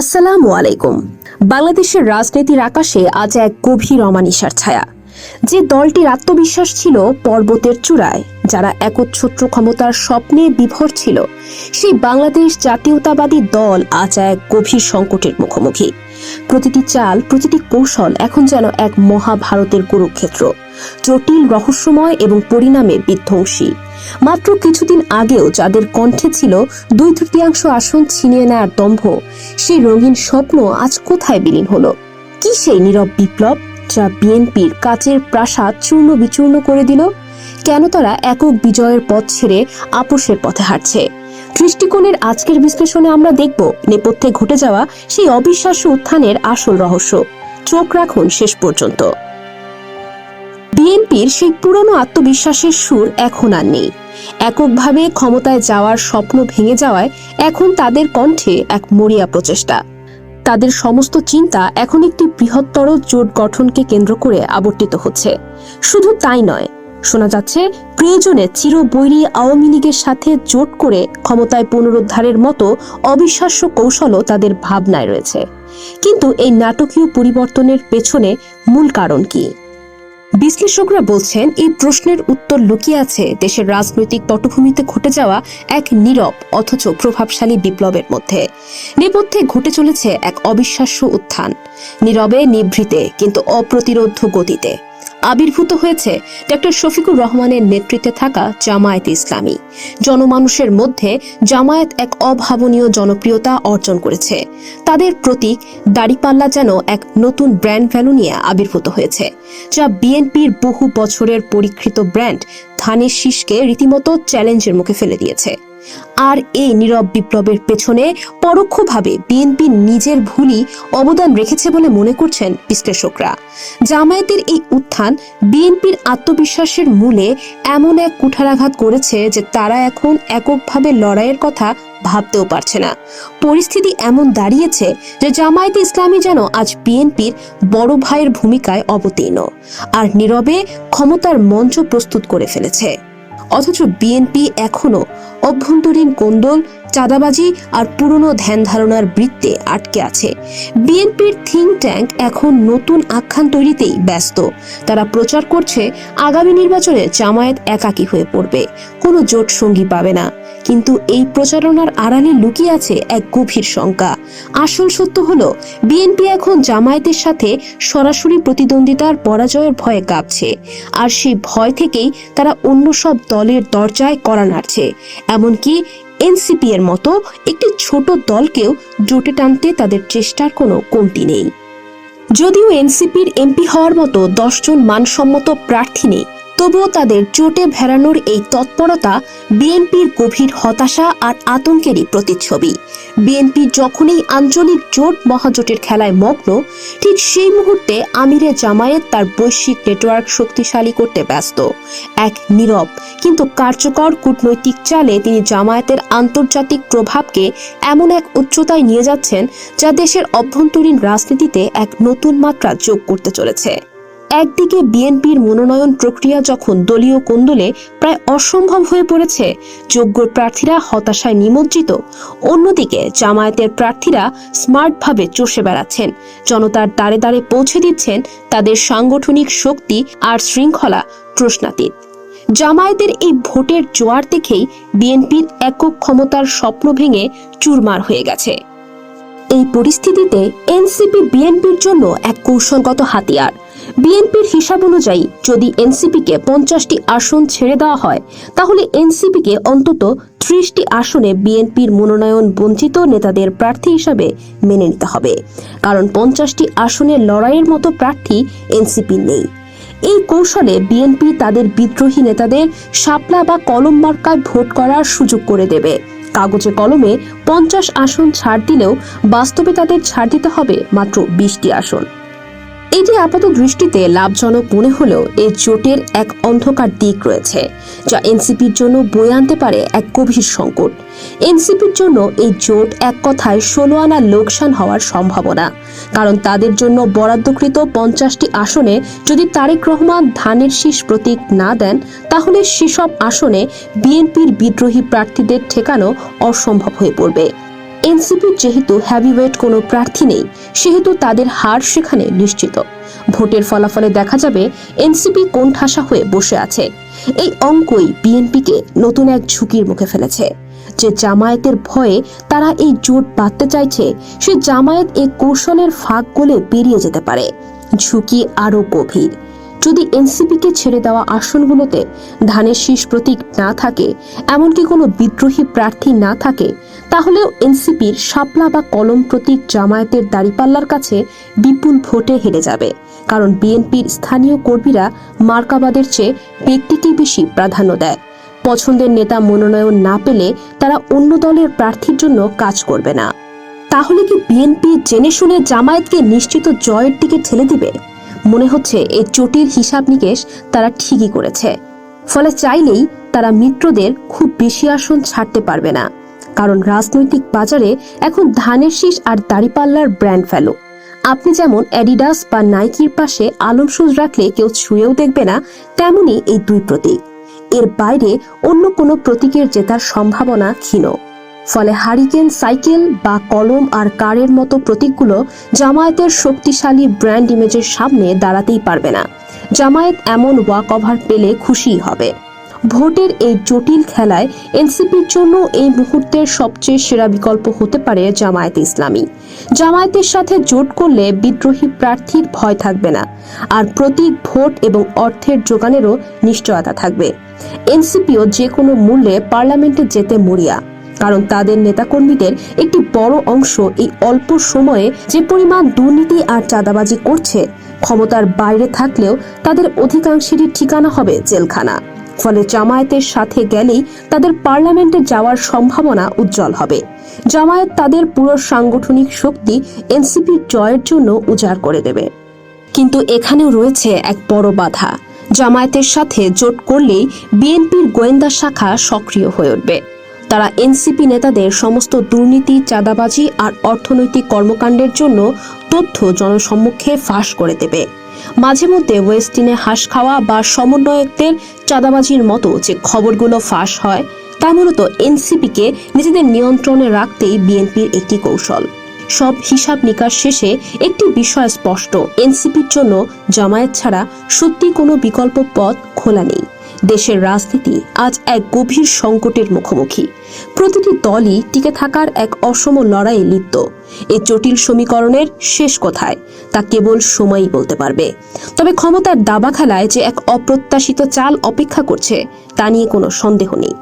আসসালামু আলাইকুম। বাংলাদেশের রাজনীতির আকাশে আজ এক গভীর অমানিসার ছায়া। যে দলটির আত্মবিশ্বাস ছিল পর্বতের চূড়ায়, যারা একচ্ছত্র ক্ষমতার স্বপ্নে বিভোর ছিল, সেই বাংলাদেশ জাতীয়তাবাদী দল আজ এক গভীর সংকটের মুখোমুখি। প্রতিটি চাল, প্রতিটি কৌশল এখন যেন এক মহাভারতের কুরুক্ষেত্র। জটিল, রহস্যময় এবং পরিণামে বিধ্বংসী। মাত্র কিছুদিন আগেও যাদের কণ্ঠে ছিল দুই তৃতীয়াংশ আসন ছিনিয়ে নেওয়ার দম্ভ, সেই রঙিন স্বপ্ন আজ কোথায় বিলীন হলো? কি সেই নীরব বিপ্লব যা বিএনপির কাচের প্রাসাদ চূর্ণ বিচূর্ণ করে দিল? কেন তারা একক বিজয়ের পথ ছেড়ে আপোষের পথে হাঁটছে? দৃষ্টিকোণের আজকের বিশ্লেষণে আমরা দেখব নেপথ্যে ঘটে যাওয়া সেই অবিশ্বাস্য উত্থানের আসল রহস্য। চোখ রাখুন শেষ পর্যন্ত। বিএনপির সেই পুরনো আত্মবিশ্বাসের সুর এখন আর নেই। এককভাবে ক্ষমতায় যাওয়ার স্বপ্ন ভেঙে যাওয়ায় এখন তাদের কণ্ঠে এক মরিয়া প্রচেষ্টা। তাদের সমস্ত চিন্তা এখন একটি বৃহত্তর জোট গঠনকে কেন্দ্র করে আবর্তিত হচ্ছে। শুধু তাই নয়, শোনা যাচ্ছে প্রয়োজনে চিরবৈরী আওয়ামী লীগের সাথে জোট করে ক্ষমতায় পুনরুদ্ধারের মতো অবিশ্বাস্য কৌশলও তাদের ভাবনায় রয়েছে। কিন্তু এই নাটকীয় পরিবর্তনের পেছনে মূল কারণ কি? বিশ্লেষকরা বলছেন, এই প্রশ্নের উত্তর লুকিয়ে আছে দেশের রাজনৈতিক পটভূমিতে ঘটে যাওয়া এক নীরব অথচ প্রভাবশালী বিপ্লবের মধ্যে। নেপথ্যে ঘটে চলেছে এক অবিশ্বাস্য উত্থান। নীরবে নিভৃতে, কিন্তু অপ্রতিরোধ্য গতিতে। আবির্ভূত হয়েছে ডক্টর শফিকুর রহমানের নেতৃত্বে থাকা জামায়াত ইসলামী। জনমানুষের মধ্যে জামায়াত এক অভাবনীয় জনপ্রিয়তা অর্জন করেছে। তাদের প্রতীক দাড়িপাল্লা যেন এক নতুন ব্র্যান্ড ভ্যালু নিয়ে আবির্ভূত হয়েছে, যা বিএনপির বহু বছরের পরীক্ষিত ব্র্যান্ড ধানের শীষকে রীতিমতো চ্যালেঞ্জের মুখে ফেলে দিয়েছে। আর এই নীরব বিপ্লবের পেছনে পরোক্ষভাবে বিএনপি নিজের ভুলই অবদান রেখেছে বলে মনে করছেন বিশ্লেষকরা। জামায়াতের এই উত্থান বিএনপির আত্মবিশ্বাসের মূলে এমন এক কুঠারাঘাত করেছে যে তারা এখন এককভাবে লড়াইয়ের কথা ভাবতেও পারছে না। পরিস্থিতি এমন দাঁড়িয়েছে যে জামায়াতে ইসলামী যেন আজ বিএনপির বড় ভাইয়ের ভূমিকায় অবতীর্ণ। আর নীরবে ক্ষমতার মঞ্চ প্রস্তুত করে ফেলেছে। অথচ বিএনপি এখনও অভ্যন্তরীণ কোন্দল চাঁদাবাজি আর পুরনো ধ্যান ধারণার বৃত্তে আটকে আছে। বিএনপির থিঙ্ক ট্যাঙ্ক এখন নতুন আখ্যান তৈরিতেই ব্যস্ত। তারা প্রচার করছে, আগামী নির্বাচনে জামায়াত একাকী হয়ে পড়বে। কোনো জোট সঙ্গী পাবে না। কিন্তু এই প্রচারণার আড়ালে লুকিয়ে আছে এক গভীর শঙ্কা। আসল সত্য হলো, বিএনপি এখন জামায়াতের সাথে সরাসরি প্রতিদ্বন্দ্বিতার পরাজয়ের ভয়ে কাঁপছে। আর সেই ভয় থেকেই তারা অন্য সব দলের দরজায় করা নাড়ছে। এমনকি এনসিপি এর মতো একটি ছোট দলকেও জোটে টানতে তাদের চেষ্টার কোনো কমতি নেই। যদিও এনসিপির এমপি হওয়ার মতো দশজন মানসম্মত প্রার্থী নেই তবুও তাদের জোটে ভেড়ানোর এই তৎপরতা বিএনপির গভীর হতাশা আর আতঙ্কেরই প্রতিচ্ছবি। বিএনপি যখনই আঞ্চলিক জোট মহাজোটের খেলায় মগ্ন, ঠিক সেই মুহূর্তে আমিরে জামায়াত তার বৈশ্বিক নেটওয়ার্ক শক্তিশালী করতে ব্যস্ত। এক নীরব কিন্তু কার্যকর কূটনৈতিক চালে তিনি জামায়াতের আন্তর্জাতিক প্রভাবকে এমন এক উচ্চতায় নিয়ে যাচ্ছেন যা দেশের অভ্যন্তরীণ রাজনীতিতে এক নতুন মাত্রা যোগ করতে চলেছে। একদিকে বিএনপির মনোনয়ন প্রক্রিয়া যখন দলীয় কোন্দলে প্রায় অসম্ভব হয়ে পড়েছে, যোগ্য প্রার্থীরা হতাশায় নিমজ্জিত। অন্যদিকে জামায়াতের প্রার্থীরা স্মার্টভাবে চষে বেড়াচ্ছেন। জনতার দ্বারে দ্বারে পৌঁছে দিচ্ছেন তাদের সাংগঠনিক শক্তি আর শৃঙ্খলা প্রশ্নাতীত। জামায়াতের এই ভোটের জোয়ার দেখেই বিএনপির একক ক্ষমতার স্বপ্ন ভেঙে চুরমার হয়ে গেছে। এই পরিস্থিতিতে এনসিপি বিএনপির জন্য এক কৌশলগত হাতিয়ার। বিএনপির হিসাব অনুযায়ী যদি এনসিপিকে পঞ্চাশটি আসন ছেড়ে দেওয়া হয়, তাহলে এনসিপিকে অন্তত ত্রিশটি আসনে বিএনপির মনোনয়ন বঞ্চিত নেতাদের প্রার্থী হিসাবে মেনে নিতে হবে। কারণ পঞ্চাশটি আসনের লড়াইয়ের মতো প্রার্থী এনসিপি নেই। এই কৌশলে বিএনপি তাদের বিদ্রোহী নেতাদের শাপলা বা কলম মার্কায় ভোট করার সুযোগ করে দেবে। কাগজে কলমে পঞ্চাশ আসন ছাড় দিলেও বাস্তবে তাদের ছাড় দিতে হবে মাত্র বিশটি আসন। এটি আপাত দৃষ্টিতে লাভজনক মনে হলেও এই জোটের এক অন্ধকার দিক রয়েছে, যা এনসিপির জন্য বয়ে আনতে পারে এক গভীর সংকট। এনসিপির জন্য এই জোট এক কথায় ষোলো আনা লোকসান হওয়ার সম্ভাবনা, কারণ তাদের জন্য বরাদ্দকৃত পঞ্চাশটি আসনে যদি তারেক রহমান ধানের শীষ প্রতীক না দেন, তাহলে সেসব আসনে বিএনপির বিদ্রোহী প্রার্থীদের ঠেকানো অসম্ভব হয়ে পড়বে। এনসিপির যেহেতু হ্যাভিওয়েট কোনো প্রার্থী নেই, সেহেতু তাদের হার সেখানে নিশ্চিত। ভোটের ফলাফলে দেখা যাবে এনসিপি কোন ঠাসা হয়ে বসে আছে। এই অঙ্কই বিএনপিকে নতুন এক ঝুঁকির মুখে ফেলেছে। যে জামায়াতের ভয়ে তারা এই জোট বাঁধতে চাইছে, সে জামায়াত এই কৌশলের ফাঁক গলে পেরিয়ে যেতে পারে। ঝুঁকি আরও গভীর। যদি এনসিপিকে ছেড়ে দেওয়া আসনগুলোতে ধানের শীষ প্রতীক না থাকে, এমনকি কোনো বিদ্রোহী প্রার্থী না থাকে, তাহলেও এনসিপির শাপলা বা কলম প্রতীক জামায়াতের দাড়িপাল্লার কাছে বিপুল ভোটে হেরে যাবে, কারণ বিএনপির স্থানীয় কর্মীরা মার্কাবাদের চেয়ে ব্যক্তিকেই বেশি প্রাধান্য দেয়। পছন্দের নেতা মনোনয়ন না পেলে তারা অন্য দলের প্রার্থীর জন্য কাজ করবে না। তাহলে কি বিএনপি জেনে শুনে জামায়াতকে নিশ্চিত জয়ের দিকে ঠেলে দিবে? মনে হচ্ছে এই জটিল হিসাব নিকেশ তারা ঠিকই করেছে। ফলে চাইলেই তারা মিত্রদের খুব বেশি আসন ছাড়তে পারবে না। কারণ রাজনৈতিক বাজারে এখন ধানের শীষ আর দাড়িপাল্লার ব্র্যান্ড ফেলো আপনি যেমন অ্যাডিডাস বা নাইকির পাশে আলম সুজ রাখলে কেউ ছুঁয়েও দেখবে না তেমনি এই দুই প্রতীক। এর বাইরে অন্য কোনো প্রতীকের জেতার সম্ভাবনা ক্ষীণ। ফলে হারিকেন, সাইকেল বা কলম আর কারের মতো প্রতীকগুলো জামায়াতের শক্তিশালী ব্র্যান্ড ইমেজের সামনে দাঁড়াতেই পারবে না। জামায়াত এমন ওয়াক ওভার পেলে খুশিই হবে। ভোটের এই জটিল খেলায় এনসিপির জন্য এই মুহূর্তের সবচেয়ে সেরা বিকল্প হতে পারে জামায়াত ইসলামী। জামায়াতের সাথে জোট করলে বিদ্রোহী প্রার্থীর ভয় থাকবে না, আর প্রতীক, ভোট এবং অর্থের যোগানেরও নিশ্চয়তা থাকবে। এনসিপিও যে কোনো মূল্যে পার্লামেন্টে যেতে মরিয়া। কারণ তাদের নেতাকর্মীদের একটি বড় অংশ এই অল্প সময়ে যে পরিমাণ দুর্নীতি আর চাঁদাবাজি করছে, ক্ষমতার বাইরে থাকলেও তাদের অধিকাংশেরই ঠিকানা হবে জেলখানা। ফলে জামায়াতের সাথে গেলেই তাদের পার্লামেন্টে যাওয়ার সম্ভাবনা উজ্জ্বল হবে। জামায়াত তাদের পুরো সাংগঠনিক শক্তি এনসিপির জয়ের জন্য উজাড় করে দেবে। কিন্তু এখানেও রয়েছে এক বড় বাধা। জামায়াতের সাথে জোট করলেই বিএনপির গোয়েন্দা শাখা সক্রিয় হয়ে উঠবে। তারা এনসিপি নেতাদের সমস্ত দুর্নীতি, চাঁদাবাজি আর অর্থনৈতিক কর্মকাণ্ডের জন্য তথ্য জনসম্মুখে ফাঁস করে দেবে। মাঝে মধ্যে ওয়েস্টিনে হাঁস খাওয়া বা সমন্বয়কদের চাঁদাবাজির মতো যে খবরগুলো ফাঁস হয়, তা মূলত এনসিপিকে নিজেদের নিয়ন্ত্রণে রাখতেই বিএনপির একটি কৌশল। সব হিসাব নিকাশ শেষে একটি বিষয় স্পষ্ট, এনসিপির জন্য জামায়াত ছাড়া সত্যি কোনো বিকল্প পথ খোলা নেই। দেশের রাজনীতি আজ এক গভীর সংকটের মুখোমুখি। প্রতিটি দলই টিকে থাকার এক অসম লড়াইয়ে লিপ্ত। এই জটিল সমীকরণের শেষ কোথায় তা কেবল সময়ই বলতে পারবে। তবে ক্ষমতার দাবা খেলায় যে এক অপ্রত্যাশিত চাল অপেক্ষা করছে, তা নিয়ে কোনো সন্দেহ নেই।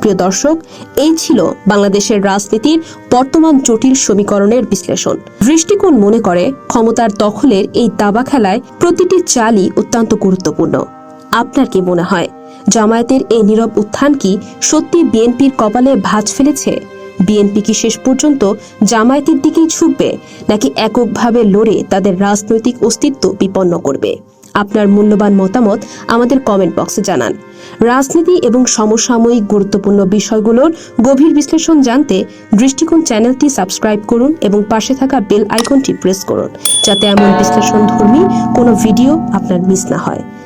প্রিয় দর্শক, এই ছিল বাংলাদেশের রাজনীতির বর্তমান জটিল সমীকরণের বিশ্লেষণ। দৃষ্টিকোণ মনে করে ক্ষমতার দখলের এই দাবা খেলায় প্রতিটি চালই অত্যন্ত গুরুত্বপূর্ণ। আপনার কি মনে হয়? জামায়াতের এই নীরব উত্থান কি সত্যি বিএনপির কপালে ভাঁজ ফেলেছে? বিএনপি কি শেষ পর্যন্ত জামায়াতের দিকেই ছুটবে, নাকি এককভাবে লড়ে তাদের রাজনৈতিক অস্তিত্ব বিপন্ন করবে? আপনার মূল্যবান মতামত আমাদের কমেন্ট বক্সে জানান। রাজনীতি এবং সমসাময়িক গুরুত্বপূর্ণ বিষয়গুলোর গভীর বিশ্লেষণ জানতে দৃষ্টিকোণ চ্যানেলটি সাবস্ক্রাইব করুন এবং পাশে থাকা বেল আইকনটি প্রেস করুন, যাতে এমন বিশ্লেষণ ধর্মী কোনো ভিডিও আপনার মিস না হয়।